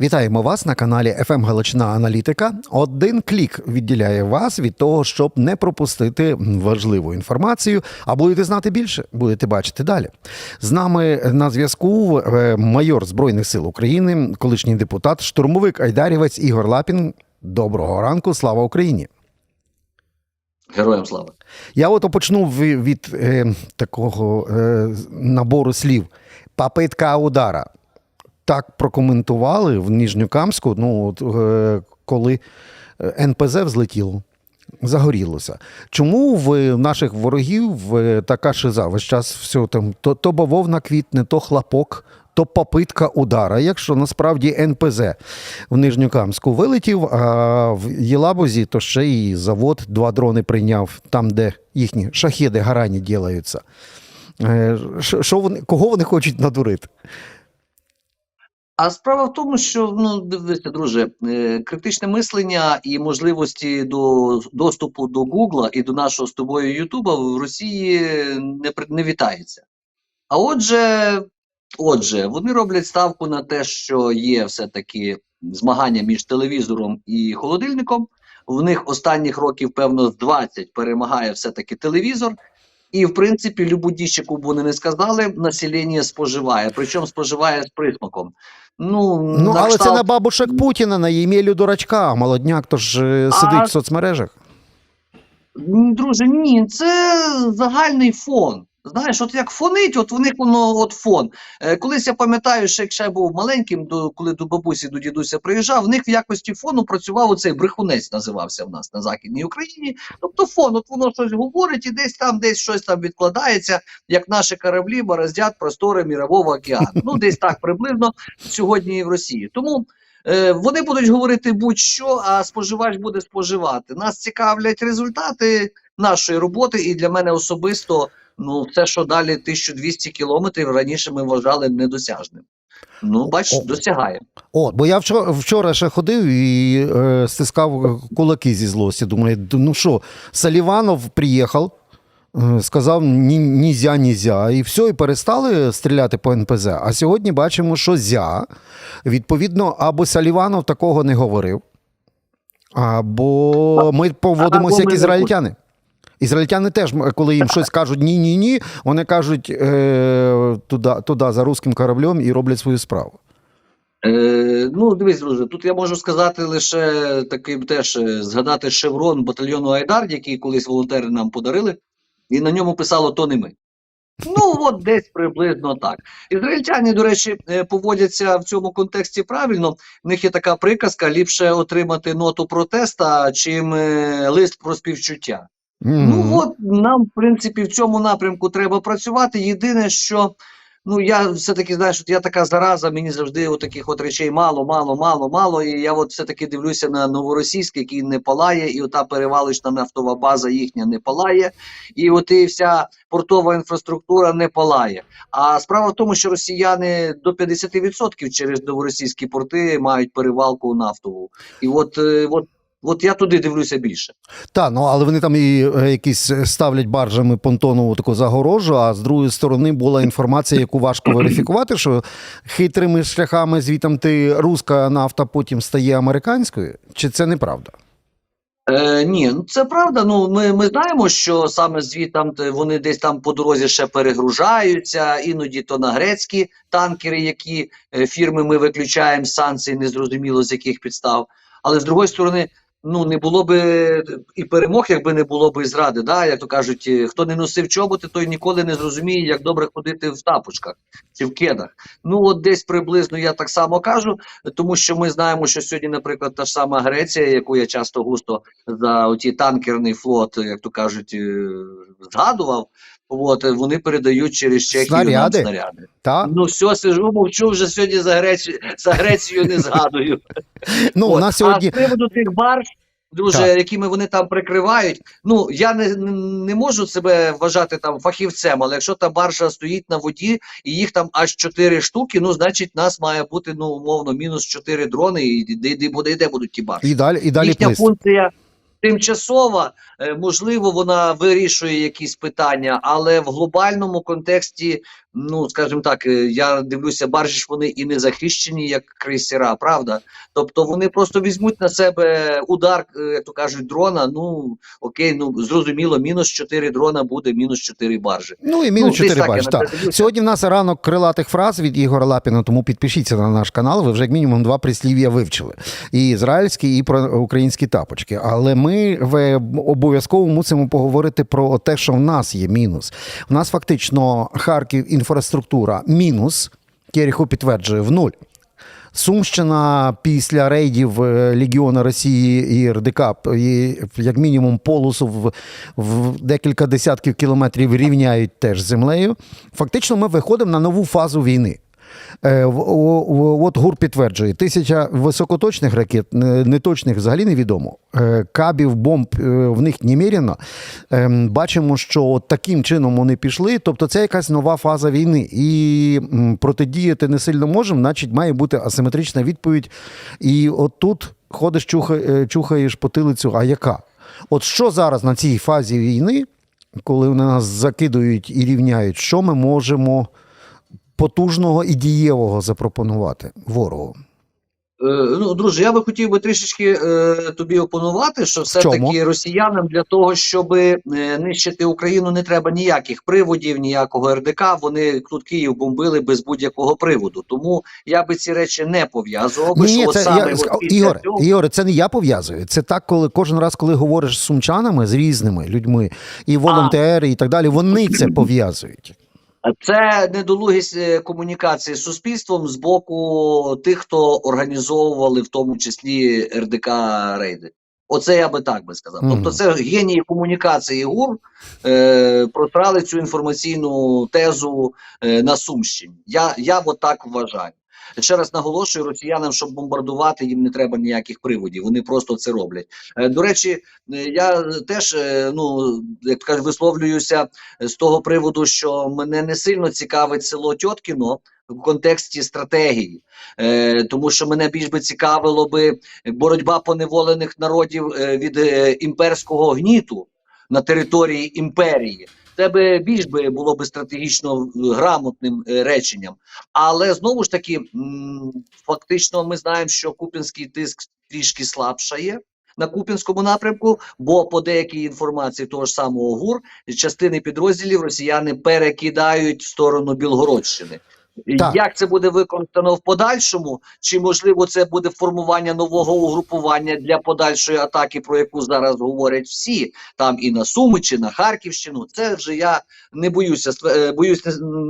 Вітаємо вас на каналі FM Галичина Аналітика. Один клік відділяє вас від того, щоб не пропустити важливу інформацію. А будете знати більше, будете бачити далі. З нами на зв'язку е, майор Збройних сил України, колишній депутат, штурмовик Айдарівець Ігор Лапін. Доброго ранку, слава Україні! Героям слава. Я от почну від, від е, такого е, набору слів. Попитка удара. Так прокоментували в Ніжньокамську, ну, от, е, коли НПЗ взлетіло, загорілося. Чому в наших ворогів е, така шиза? Весь час все там то, то бавовна квітне, то хлопок, то попитка удара. Якщо насправді НПЗ в Нижньокамську вилетів, а в Єлабузі то ще і завод два дрони прийняв там, де їхні шахеди гарані ділаються. Е, що вони, кого вони хочуть надурити? А справа в тому, що ну дивися, друже, е, критичне мислення і можливості до доступу до Гугла і до нашого з тобою Ютуба в Росії не не вітається. А отже, отже, вони роблять ставку на те, що є все-таки змагання між телевізором і холодильником. В них останніх років, певно, з 20 перемагає все-таки телевізор. І, в принципі, любу діч, яку б вони не сказали, населення споживає, причому споживає з присмаком. Ну, Ну, на але це на бабушек Путіна, на Ємелю дурачка, молодняк то ж сидить А- в соцмережах. Друже, ні, це загальний фон. Знаєш, от як фонить, от в них воно от фон. Е, колись я пам'ятаю, що якщо я був маленьким, до, коли до бабусі, до дідуся приїжджав, в них в якості фону працював оцей брехунець, називався в нас на Західній Україні. Тобто фон, от воно щось говорить і десь там, десь щось там відкладається, як наші кораблі бороздять простори Мірового океану. Ну, десь так приблизно сьогодні і в Росії. Тому Е, Вони будуть говорити будь-що, а споживач буде споживати. Нас цікавлять результати нашої роботи, і для мене особисто ну все, що далі 1200 кілометрів, раніше ми вважали недосяжним. Ну, бач, О. досягаємо. От, бо я вчора, вчора ще ходив і е, стискав кулаки зі злості. Думаю, ну що, Саліванов приїхав, е, сказав ні, нізя, нізя, і все, і перестали стріляти по НПЗ. А сьогодні бачимо, що зя. Відповідно, або Саліванов такого не говорив, або ми поводимося як ізраїльтяни. Ізраїльтяни теж, коли їм щось кажуть ні, ні, ні, вони кажуть е, туди, туди за руським кораблем і роблять свою справу. Е, ну, дивись, друже, тут я можу сказати лише такий теж е, згадати шеврон батальйону Айдар, який колись волонтери нам подарили, і на ньому писало то не ми. Ну, от десь приблизно так. Ізраїльтяни, до речі, е, поводяться в цьому контексті правильно. В них є така приказка: ліпше отримати ноту протеста, чим е, лист про співчуття. Мгм. Ну от нам, в принципі, в цьому напрямку треба працювати. Єдине, що ну я все-таки знаєш, от я така зараза, мені завжди от таких от речей мало, мало, мало, мало. І я от все-таки дивлюся на новоросійськ, який не палає, і ота перевалочна нафтова база їхня не палає, і от і вся портова інфраструктура не палає. А справа в тому, що росіяни до 50% через новоросійські порти мають перевалку нафтову. І от, е, от, от я туди дивлюся більше. Так, ну але вони там і е, якісь ставлять баржами понтонову таку загорожу, а з другої сторони була інформація, яку важко верифікувати, що хитрими шляхами звітом ти руська нафта потім стає американською. Чи це неправда? Е, ні, ну це правда. Ну ми, ми знаємо, що саме звітам вони десь там по дорозі ще перегружаються, іноді то на грецькі танкери, які е, фірми ми виключаємо з санкцій, незрозуміло з яких підстав. Але з другої сторони, ну не було би і перемог, якби не було би і зради. Да? Як то кажуть, е, хто не носив чоботи, той ніколи не зрозуміє, як добре ходити в тапочках чи в кедах. Ну от десь приблизно я так само кажу, тому що ми знаємо, що сьогодні, наприклад, та ж сама Греція, яку я часто густо за оті танкерний флот, як то кажуть, е, згадував. От е, вони передають через Чехію Снаряди. нам снаряди. Та? Ну все, сижу, мовчу вже сьогодні за Грецію, за Грецію не згадую. Ну, у От. нас сьогодні. А з приводу тих барж, друже, Так. якими вони там прикривають. Ну я не, не можу себе вважати там фахівцем, але якщо та баржа стоїть на воді і їх там аж 4 штуки, ну значить нас має бути ну умовно мінус 4 дрони, і де, де, де, де будуть ті баржі. І далі, і далі Їхня плисти. функція тимчасова, е, можливо, вона вирішує якісь питання, але в глобальному контексті ну скажімо так, е, я дивлюся, баржі ж вони і не захищені, як крейсера, правда? Тобто вони просто візьмуть на себе удар, е, як то кажуть, дрона. Ну окей, ну зрозуміло, мінус 4 дрона буде, мінус 4 баржі. Ну і мінус Ну, десь 4 так, я бач. не Так. Сьогодні в нас ранок крилатих фраз від Ігора Лапіна, тому підпишіться на наш канал. Ви вже як мінімум два прислів'я вивчили: і ізраїльські, і про українські тапочки. Але ми в- обов'язково мусимо поговорити про те, що в нас є мінус. У нас фактично Харків інфраструктура мінус. Керіху підтверджує в нуль. Сумщина після рейдів е, Легіона Росії і РДК і, як мінімум полосу в, в декілька десятків кілометрів рівняють теж землею. Фактично, ми виходимо на нову фазу війни. Е, От ГУР підтверджує, тисяча високоточних ракет, неточних взагалі невідомо. Е, Кабів, бомб е, в них неміряно. Ем, Бачимо, що таким чином вони пішли. Тобто це якась нова фаза війни. І протидіяти не сильно можемо, значить, має бути асиметрична відповідь. І от тут ходиш, чуха- е, чухаєш потилицю, а яка? От що зараз на цій фазі війни, коли вони нас закидують і рівняють, що ми можемо потужного і дієвого запропонувати ворогу? Е, ну, друже, я би хотів би трішечки е, тобі опонувати, що все-таки росіянам для того, щоб е, нищити Україну, не треба ніяких приводів, ніякого РДК. Вони тут Київ бомбили без будь-якого приводу. Тому я би ці речі не пов'язував. Ні, що це саме я, от Ігор, цього- Ігор, це не я пов'язую. Це так, коли кожен раз, коли говориш з сумчанами, з різними людьми, і волонтери, і так далі, вони це пов'язують. Це недолугість е, комунікації з суспільством з боку тих, хто організовували в тому числі РДК рейди. Оце я би так би сказав. Мгм. Тобто, це генії комунікації ГУР е, просрали цю інформаційну тезу е, на Сумщині. Я, я от так вважаю. Ще раз наголошую, росіянам, щоб бомбардувати, їм не треба ніяких приводів. Вони просто це роблять. Е, до речі, е, я теж е, ну як кажуть, висловлююся з того приводу, що мене не сильно цікавить село Тьоткіно в контексті стратегії, е, тому що мене більш би цікавило би боротьба поневолених народів від імперського гніту на території імперії. Це би більш би було би стратегічно е, грамотним е, реченням. Але знову ж таки, фактично, ми знаємо, що купінський тиск трішки слабшає на Купінському напрямку, бо по деякій інформації того ж самого ГУР частини підрозділів росіяни перекидають в сторону Білгородщини. Так. Як це буде виконано в подальшому? Чи можливо це буде формування нового угрупування для подальшої атаки, про яку зараз говорять всі, там і на Суми, чи на Харківщину? Це вже я не боюся е, боюсь,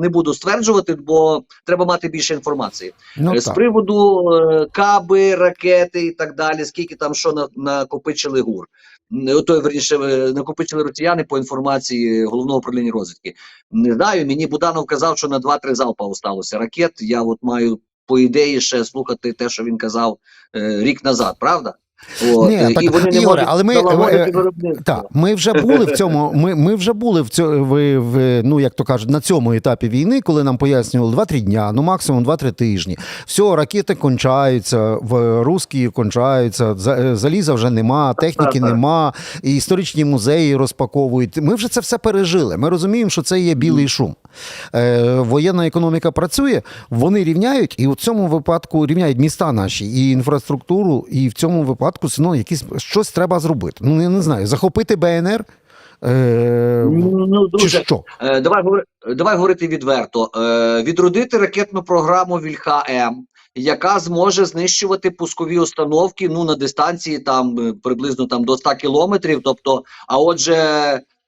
не, буду стверджувати, бо треба мати більше інформації. Ну, Е, З так. приводу е, каби, ракети і так далі, скільки там що на, накопичили ГУР. Ото, верніше, е, накопичили росіяни по інформації головного управління розвідки. Не знаю, мені Буданов казав, що на 2-3 залпа осталося ракет. Я от маю по ідеї ще слухати те, що він казав е, рік назад, правда? От, Ні, е, так, і вони не Ігоре, але ми, е, виробництво. Так, ми вже були в цьому. Ми, ми вже були в цьому в, в, ну як то кажуть, на цьому етапі війни, коли нам пояснювали 2-3 дня, ну максимум 2-3 тижні. Все, ракети кончаються, в русські кончаються, е, заліза вже нема, техніки нема, і історичні музеї розпаковують. Ми вже це все пережили. Ми розуміємо, що це є білий шум. Е, воєнна економіка працює, вони рівняють, і у цьому випадку рівняють міста наші і інфраструктуру, і в цьому випадку ну, якісь щось треба зробити. Ну я не знаю, захопити БНР. Е, Ну, чи що? Е, давай, давай говорити відверто. Е, відродити ракетну програму Вільха-М, яка зможе знищувати пускові установки ну, на дистанції там приблизно там, до 100 кілометрів. Тобто, а отже,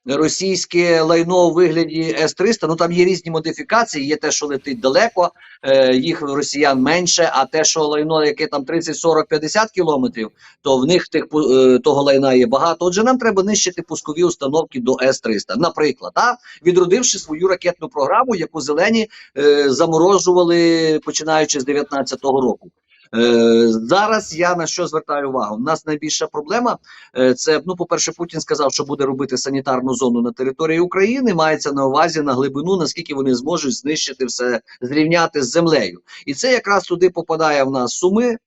російське лайно у вигляді С-300, ну там є різні модифікації, є те, що летить далеко, е, їх росіян менше, а те, що лайно, яке там 30, 40, 50 кілометрів, то в них тих е, того лайна є багато. Отже, нам треба нищити пускові установки до С-300. Наприклад, а? відродивши свою ракетну програму, яку зелені е, заморожували починаючи з 19-го року. Е, зараз я на що звертаю увагу? У нас найбільша проблема е, це ну, по-перше, Путін сказав, що буде робити санітарну зону на території України. Мається на увазі на глибину, наскільки вони зможуть знищити все, зрівняти з землею. І це якраз туди попадає в нас суми.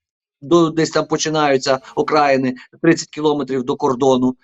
До десь там починаються окраїни 30 кілометрів до кордону.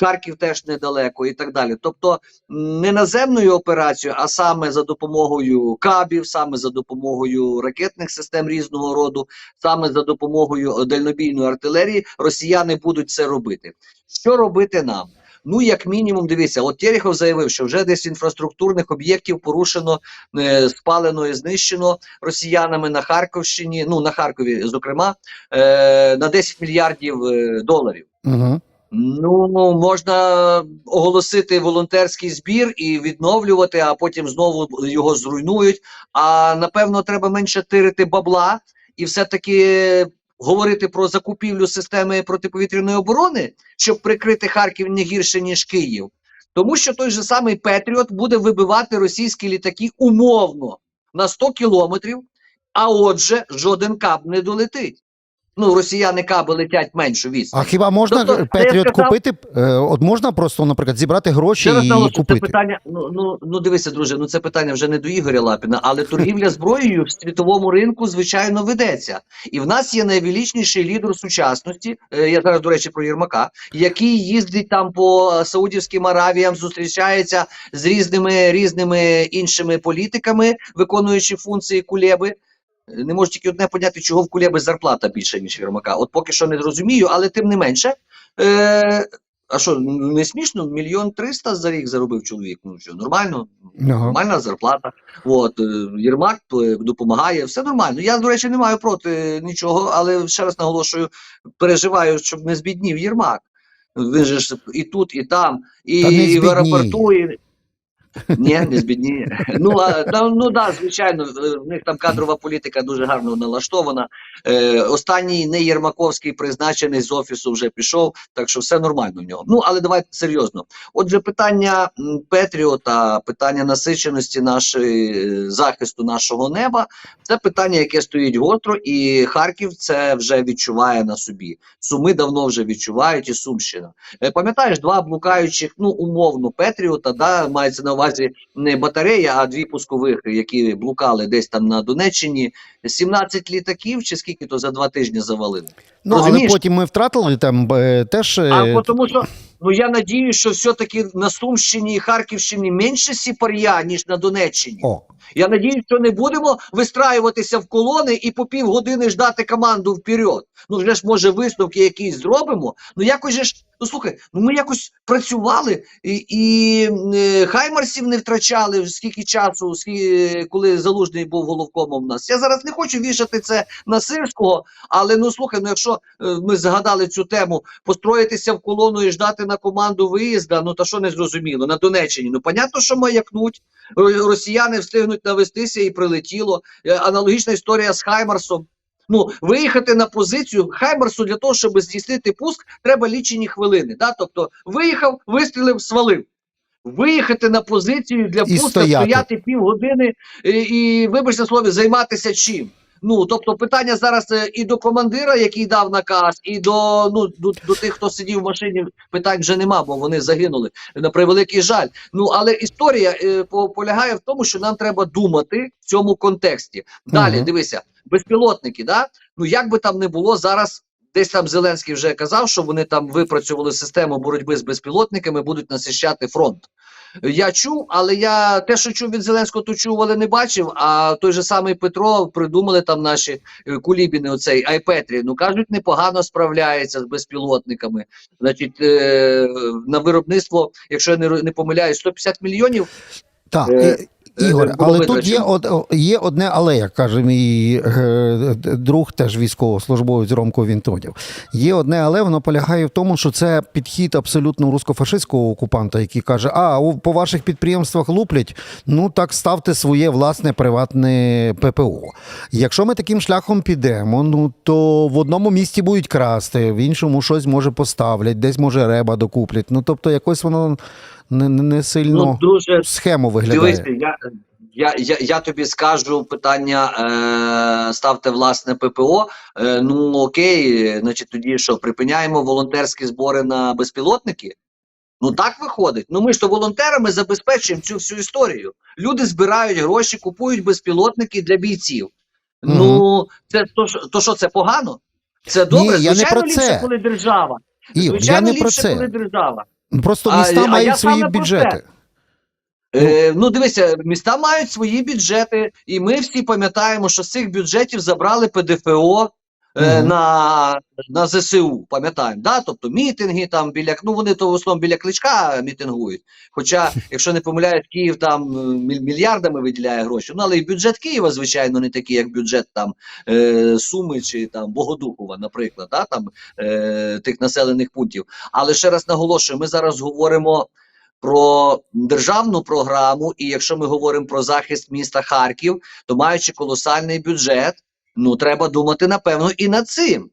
Харків теж недалеко і так далі. Тобто не наземною операцією, а саме за допомогою кабів, саме за допомогою ракетних систем різного роду, саме за допомогою дальнобійної артилерії, росіяни будуть це робити. Що робити нам? Ну, як мінімум, дивіться, от Терехов заявив, що вже десь інфраструктурних об'єктів порушено, е, спалено і знищено росіянами на Харківщині, ну на Харкові, зокрема, е, на 10 мільярдів е, доларів. Угу. Ну, можна оголосити волонтерський збір і відновлювати, а потім знову його зруйнують. А напевно, треба менше тирити бабла і все-таки говорити про закупівлю системи протиповітряної оборони, щоб прикрити Харків не гірше, ніж Київ. Тому що той же самий Петріот буде вибивати російські літаки умовно на 100 кілометрів, а отже, жоден кап не долетить. Ну, росіяни каби летять меншу відстань. А хіба можна Тобто, Петріот сказав- купити? Е, От можна просто, наприклад, зібрати гроші Ще і наголошую, це питання. Ну ну ну дивися, друже. Ну це питання вже не до Ігоря Лапіна, але торгівля зброєю в світовому ринку звичайно ведеться. І в нас є найвеличніший лідер сучасності. е, Я зараз до речі про Єрмака, який їздить там по е, Саудівським Аравіям, зустрічається з різними різними іншими політиками, виконуючи функції кулеби. Не можу тільки одне поняти, чого в кулеби зарплата більше, ніж Єрмака. От поки що не зрозумію, але тим не менше. Е, а що, ну, не смішно? Мільйон триста за рік заробив чоловік. Ну що, нормально, Ага. нормальна зарплата. От, е, Єрмак е, допомагає, все нормально. Я, до речі, не маю проти нічого, але ще раз наголошую, переживаю, щоб не збіднів Єрмак. Він же ж і тут, і там, і, Та і в аеропорту. І... Ні, не збідніє. Ну, а, ну да, звичайно, е, в них там кадрова політика дуже гарно налаштована. Е, останній не Єрмаковський призначений з офісу вже пішов, так що все нормально в нього. Ну, але давайте серйозно. Отже, питання Петріота, питання насиченості нашої е, захисту нашого неба це питання, яке стоїть гостро, і Харків це вже відчуває на собі. Суми давно вже відчувають, і Сумщина. Е, Пам'ятаєш, два блукаючих, ну умовно, Петріота, да, мається на увазі не батарея, а дві пускових, які блукали десь там на Донеччині. 17 літаків, чи скільки то за два тижні завалили. Ну, але Розумієш? потім ми втратили там е, теж. е, А тому що ну я надіюсь, що все-таки на Сумщині і Харківщині менше сіпар'я, ніж на Донеччині. О, Я надіюсь, що не будемо вистраюватися в колони і по півгодини ждати команду вперед. Ну вже ж може висновки якісь зробимо. Ну якось же ж, ну слухай, ну ми якось працювали і, і е, хаймарсів не втрачали скільки часу, скільки, коли залужний був головкомом в нас. Я зараз не хочу вішати це на Сирського, але ну слухай, ну якщо е, ми згадали цю тему, построїтися в колону і ждати на команду виїзда, ну та що не зрозуміло на Донеччині. Ну понятно, що маякнуть. Росіяни встигнуть навестися і прилетіло. Е, Аналогічна історія з Хаймарсом. Ну, виїхати на позицію Хаймарсу для того, щоб здійснити пуск, треба лічені хвилини. Да? Тобто виїхав, вистрілив, свалив. Виїхати на позицію для І пуска, стояти. стояти півгодини і, і вибачте слові, займатися чим. Ну, тобто, питання зараз е, і до командира, який дав наказ, і до, ну, до, до тих, хто сидів в машині, питань вже нема, бо вони загинули на превеликий жаль. Ну але історія е, полягає в тому, що нам треба думати в цьому контексті. Далі Мгм. дивися, безпілотники, да? Ну як би там не було зараз. Десь там Зеленський вже казав, що вони там випрацювали систему боротьби з безпілотниками, будуть насищати фронт. Я чув, але я те, що чув від Зеленського, то чув, але не бачив. А той же самий Петро придумали там наші е, кулібіни, оцей Айпетрі. Ну кажуть, непогано справляється з безпілотниками. Значить, е, на виробництво, якщо я не, не помиляюсь, 150 мільйонів. так. Е, Ігор, е, але тут є, од, є одне але, як каже мій е, друг, теж військовослужбовець Ромко Вінтонів. Є одне але, воно полягає в тому, що це підхід абсолютно русско-фашистського окупанта, який каже: а по ваших підприємствах луплять, ну так ставте своє власне приватне ППО. Якщо ми таким шляхом підемо, ну то в одному місті будуть красти, в іншому щось може поставлять, десь може реба докуплять. Ну тобто, якось воно не, не не сильно Ну, дуже схему виглядає. Дивися, я, я, я, я тобі скажу питання: е, ставте власне ППО. Е, ну окей, значить, тоді що припиняємо волонтерські збори на безпілотники? Ну так виходить. Ну ми ж то волонтерами забезпечуємо цю всю історію. Люди збирають гроші, купують безпілотники для бійців. Ну це то, що- то що це погано? Це добре, Ні, я не звичайно, про ліпше, коли держава. Я Звичайно, не про ліпше, коли держава. Просто міста а мають а свої бюджети. Е, ну, дивися, міста мають свої бюджети, і ми всі пам'ятаємо, що з цих бюджетів забрали ПДФО е, Мгм. на, на ЗСУ, пам'ятаємо, да? тобто мітинги там біля, ну вони то в основному біля кличка мітингують. Хоча, якщо не помиляють, Київ там е, мільярдами виділяє гроші. Ну, але і бюджет Києва, звичайно, не такий, як бюджет там е, Суми чи там Богодухова, наприклад, да? там е, тих населених пунктів. Але ще раз наголошую, ми зараз говоримо про державну програму, і якщо ми говоримо про захист міста Харків, то маючи колосальний бюджет, ну треба думати напевно і над цим.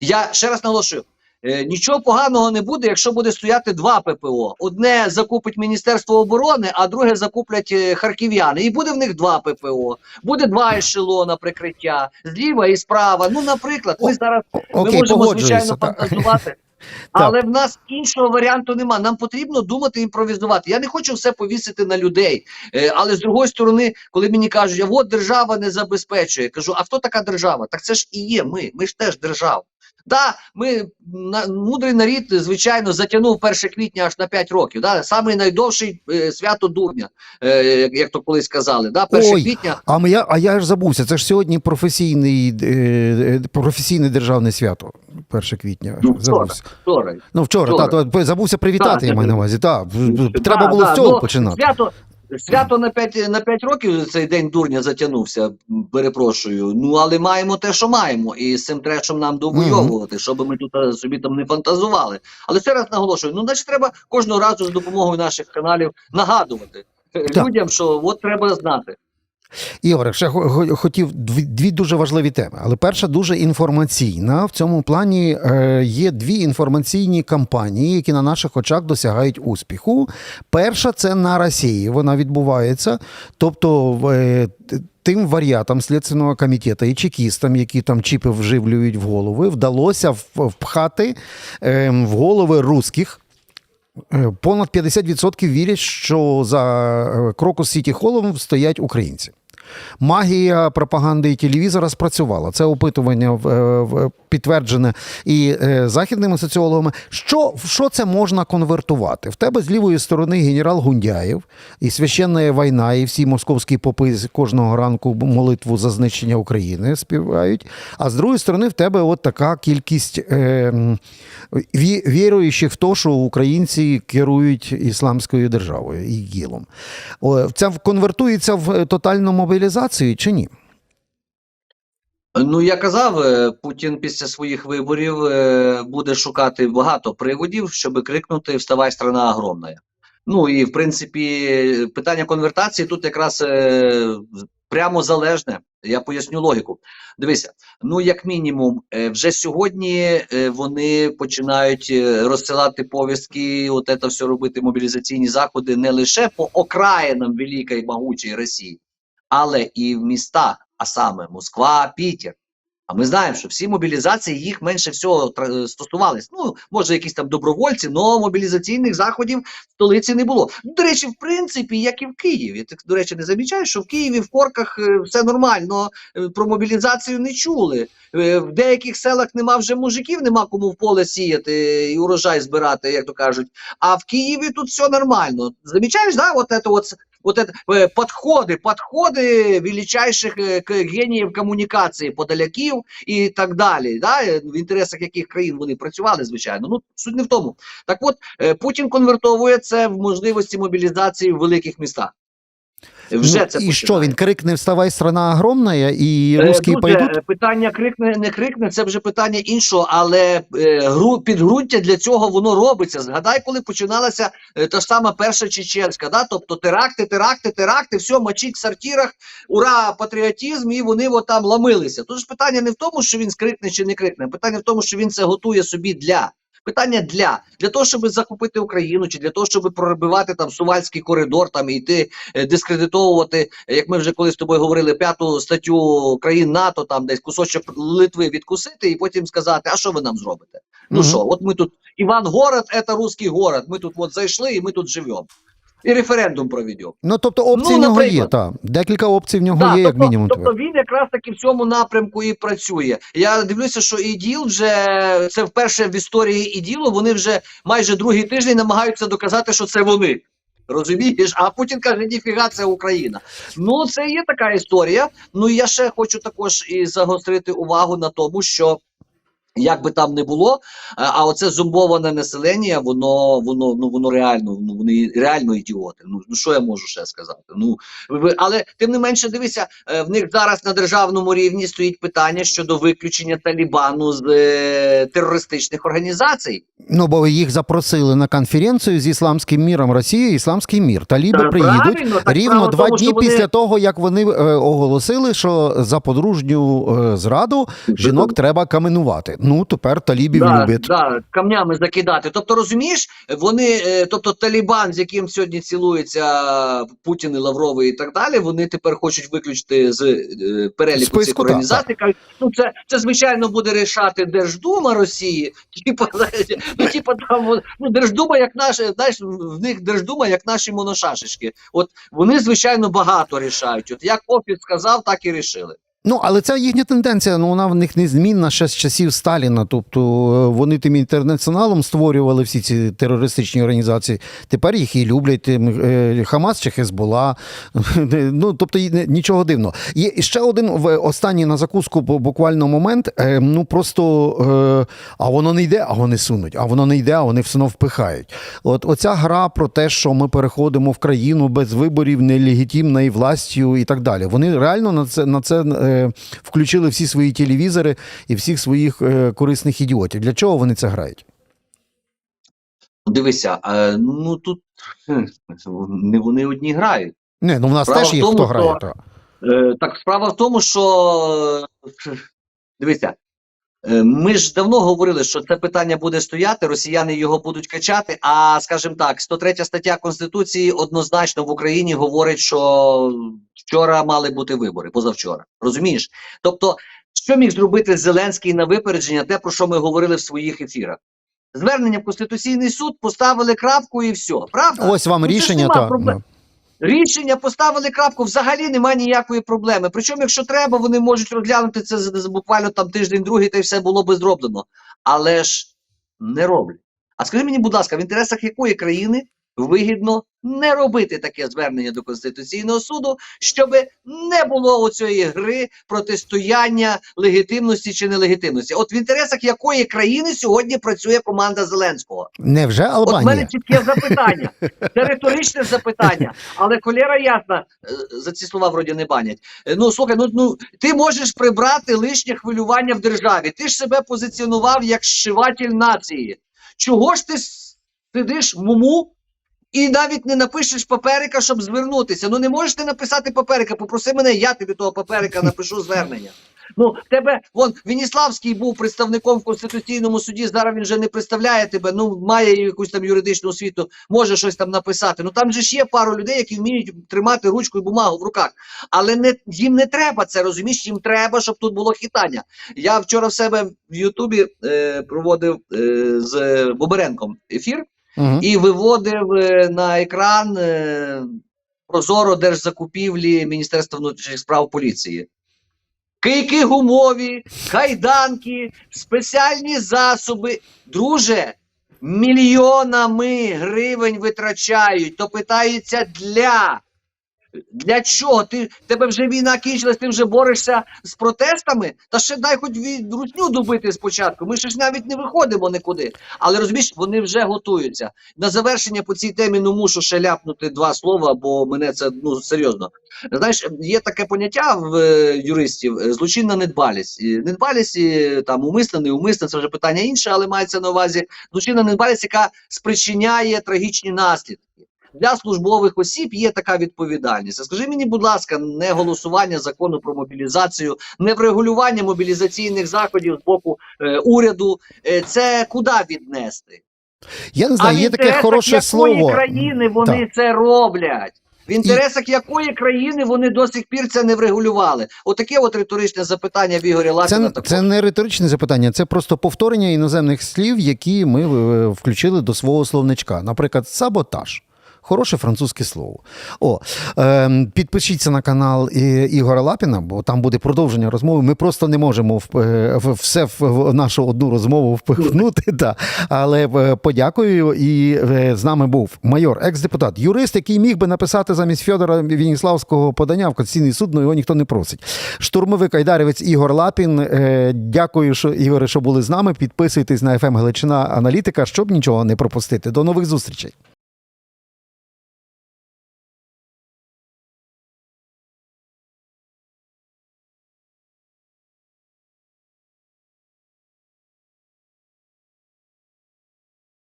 Я ще раз наголошую. е, Нічого поганого не буде, якщо буде стояти два ППО. Одне закупить Міністерство оборони, а друге закуплять е, харків'яни. І буде в них два ППО. Буде два ешелона прикриття зліва і справа. Ну, наприклад, ми зараз ми Окей, можемо погоджуюся. звичайно так. фантазувати. Але в нас іншого варіанту нема. Нам потрібно думати імпровізувати. Я не хочу все повісити на людей. Е, але з другої сторони, коли мені кажуть, а от держава не забезпечує, я кажу, а хто така держава? Так це ж і є ми. Ми ж теж держава. Да, ми на, мудрий нарід, звичайно, затягнув 1 квітня аж на 5 років. Да? Саме найдовший е, свято дурня, е, як, як то колись казали. Да? 1 Ой, квітня А ми- я, а я ж забувся. Це ж сьогодні професійний, е, е, професійне державне свято. 1 квітня. Ну, вчора. вчора. Ну, вчора, Вчора. та, то забувся привітати, Так, я маю на увазі. Да, треба було з цього ну, починати. Свято, свято на 5, на 5 років цей день дурня затягнувся, перепрошую. Ну, але маємо те, що маємо, і з цим трешом нам довойовувати, щоб ми тут е, собі там не фантазували. Але ще раз наголошую: ну, значить, треба кожного разу з допомогою наших каналів нагадувати Так. людям, що от треба знати. Ігоре, ще хо- хо- хотів дві, дуже важливі теми. Але перша дуже інформаційна. В цьому плані е, є дві інформаційні кампанії, які на наших очах досягають успіху. Перша це на Росії. Вона відбувається. Тобто, е, тим варіатам Слідственного комітету і чекістам, які там чіпи вживлюють в голови, вдалося впхати е, в голови русських. Е, Понад 50% вірять, що за Крокус Сіті Холлом стоять українці. Магія пропаганди і телевізора спрацювала. Це опитування в- е, підтверджене і е, західними соціологами. Що, що це можна конвертувати? В тебе з лівої сторони генерал Гундяєв і священна війна, і всі московські попи кожного ранку молитву за знищення України співають. А з другої сторони, в тебе от така кількість е, ві- віруючих в те, що українці керують ісламською державою і ГІЛом. Це конвертується в тотальну мобілізацію чи ні? Ну, я казав, е, Путін після своїх виборів е, буде шукати багато приводів, щоб крикнути Вставай, страна огромна. Ну і в принципі, питання конвертації тут якраз е, прямо залежне. Я поясню логіку. Дивися, ну як мінімум, вже сьогодні вони починають розсилати повістки, от це все робити мобілізаційні заходи не лише по окраїнам великої могучої Росії, але і в містах, а саме Москва, Пітер. А ми знаємо, що всі мобілізації їх менше всього тра- стосувались. Ну, може, якісь там добровольці, але мобілізаційних заходів в столиці не було. До речі, в принципі, як і в Києві. Ти, до речі, не замічаєш, що в Києві в корках е, все нормально, е, про мобілізацію не чули. Е, В деяких селах нема вже мужиків, нема кому в поле сіяти і урожай збирати, як то кажуть. А в Києві тут все нормально. Замічаєш, да, от это от вот это, э, подходы, подходы величайших э, к- геніїв комунікації, подаляків і так далі, да, е, в інтересах яких країн вони працювали, звичайно. Ну, суть не в тому. Так от, е, Путін конвертовує це в можливості мобілізації в великих містах. Вже Ну, це і що він крикне Вставай, страна огромна, і Е, русські дуже, пойдуть? е, питання крикне, не крикне, це вже питання іншого, але е, гру, підґрунтя для цього воно робиться. Згадай, коли починалася е, та ж сама перша чеченська, да? тобто теракти, теракти, теракти, все мочить в сортирах, ура, патріотизм, і вони от там ламилися. Тут ж питання не в тому, що він скрикне чи не крикне, питання в тому, що він це готує собі для. Питання для для того, щоб захопити Україну, чи для того, щоб пробивати там сувальський коридор, там і йти е, дискредитовувати, як ми вже колись з тобою говорили, п'яту статтю країн НАТО, там десь кусочок Литви відкусити, і потім сказати, а що ви нам зробите? Ну Мгм. що, от ми тут Іван город, це русський город. Ми тут от зайшли і ми тут живемо. І референдум проведемо. Ну, тобто опції Ну, в нього є, так. Декілька опцій в нього Так, є, як тобто, мінімум. тобто він якраз таки в цьому напрямку і працює. Я дивлюся, що іділ вже це вперше в історії іділу. Вони вже майже другий тиждень намагаються доказати, що це вони. Розумієш? А Путін каже, ніфіга, це Україна. Ну, це є така історія. Ну я ще хочу також і загострити увагу на тому, що. Як би там не було, а- а оце зумбоване населення, воно воно ну воно реально ну вони реально ідіоти. Ну ну що я можу ще сказати? Ну але тим не менше, дивися, е, в них зараз на державному рівні стоїть питання щодо виключення Талібану з е, терористичних організацій. Ну, бо їх запросили на конференцію з ісламським міром Росії, ісламський мір. Таліби Та приїдуть правильно, так рівно два тому, дні вони- після того, як вони е, оголосили, що за подружню е, зраду жінок треба каменувати. Ну, тепер талібів да, люблять. да, камнями закидати. Тобто, розумієш, вони, е, тобто Талібан, з яким сьогодні цілуються Путін і Лавровий і так далі, вони тепер хочуть виключити з е, переліку Списку, цих так, організацій. Кажуть, ну це, це звичайно буде рішати Держдума Росії. Типа, ну, типа там ну, Держдума, як наші, знаєш, в них Держдума, як наші моношашечки. От вони, звичайно, багато рішають. От як офіс сказав, так і рішили. Ну, але це їхня тенденція, ну вона в них незмінна ще з часів Сталіна. Тобто е, вони тим інтернаціоналом створювали всі ці терористичні організації. Тепер їх і люблять тим, е, Хамас чи Хезбола. Ну, тобто нічого дивного. Є ще один останній на закуску буквально момент. Е, Ну просто а воно не йде, а вони сунуть, а воно не йде, а вони все одно впихають. От оця гра про те, що ми переходимо в країну без виборів, нелегітимною властю і так далі. Вони реально на це на це включили всі свої телевізори і всіх своїх е, корисних ідіотів. Для чого вони це грають? Дивися, е, ну тут не вони одні грають. Не, ну в нас Справа теж є тому, хто грає. То. Е, так, справа в тому, що дивися, ми ж давно говорили, що це питання буде стояти, росіяни його будуть качати. А скажімо так, 103 стаття Конституції однозначно в Україні говорить, що вчора мали бути вибори, позавчора. Розумієш? Тобто, що міг зробити Зеленський на випередження, те, про що ми говорили в своїх ефірах. Звернення в Конституційний суд поставили крапку і все. Правда? Ось вам Ну, рішення. Та, проблем. Рішення поставили крапку, взагалі немає ніякої проблеми. Причому, якщо треба, вони можуть розглянути це за- буквально там тиждень-другий, та й все було би зроблено. Але ж не роблять. А скажи мені, будь ласка, в інтересах якої країни вигідно не робити таке звернення до Конституційного суду, щоб не було оцієї гри протистояння легітимності чи нелегітимності? От в інтересах якої країни сьогодні працює команда Зеленського? Невже От в мене Албанія? чітке запитання. Це риторичне запитання. Але колєра ясна, е, за ці слова вроді не банять. Е, Ну слухай, ну, ну ти можеш прибрати лишнє хвилювання в державі. Ти ж себе позиціонував як зшиватель нації. Чого ж ти сидиш муму? І навіть не напишеш паперика, щоб звернутися. Ну не можеш ти написати паперика. Попроси мене, я тобі того паперика напишу звернення. Ну, тебе вон Веніславський був представником в конституційному суді. Зараз він вже не представляє тебе. Ну має якусь там юридичну освіту, може щось там написати. Ну там же ж є пару людей, які вміють тримати ручку і бумагу в руках. Але не їм не треба це, розумієш? Їм треба, щоб тут було хитання. Я вчора в себе в Ютубі е, проводив е, з Боберенком ефір Угу. і виводив е, на екран е, прозоро держзакупівлі Міністерства внутрішніх справ поліції. Кийки гумові, кайданки, спеціальні засоби. Друже, мільйонами гривень витрачають, то питається для. Для чого? Ти тебе вже війна кінчилась, ти вже борешся з протестами? Та ще дай хоч від русню добити спочатку. Ми ще ж навіть не виходимо нікуди. Але розумієш, вони вже готуються. На завершення по цій темі ну мушу ще ляпнути два слова, бо мене це ну серйозно. Знаєш, є таке поняття в е, юристів е, злочинна недбалість. Недбалість там умисне, неумисне, це вже питання інше, але мається на увазі злочинна недбалість, яка спричиняє трагічні наслідки. Для службових осіб є така відповідальність. А Скажи мені, будь ласка, не голосування закону про мобілізацію, не врегулювання мобілізаційних заходів з боку е, уряду. Е, це куди віднести? Я не знаю, в є таке хороше якої слово. країни вони Так. це роблять? В інтересах якої країни вони до сих пір це не врегулювали? Отаке от риторичне запитання в Ігоря Лапіна. Це, це не риторичне запитання, це просто повторення іноземних слів, які ми е, включили до свого словничка. Наприклад, саботаж. Хороше французьке слово. О, е, підпишіться на канал Ігоря Лапіна, бо там буде продовження розмови. Ми просто не можемо в, е, в- все в нашу одну розмову впихнути. Да. Але е, подякую. І е, з нами був майор, екс-депутат, юрист, який міг би написати замість Федора Вініславського подання в Конституційний суд, але його ніхто не просить. Штурмовик Айдарівець Ігор Лапін. Е, Дякую, що Ігоре, що були з нами. Підписуйтесь на FM Галичина Аналітика, щоб нічого не пропустити. До нових зустрічей.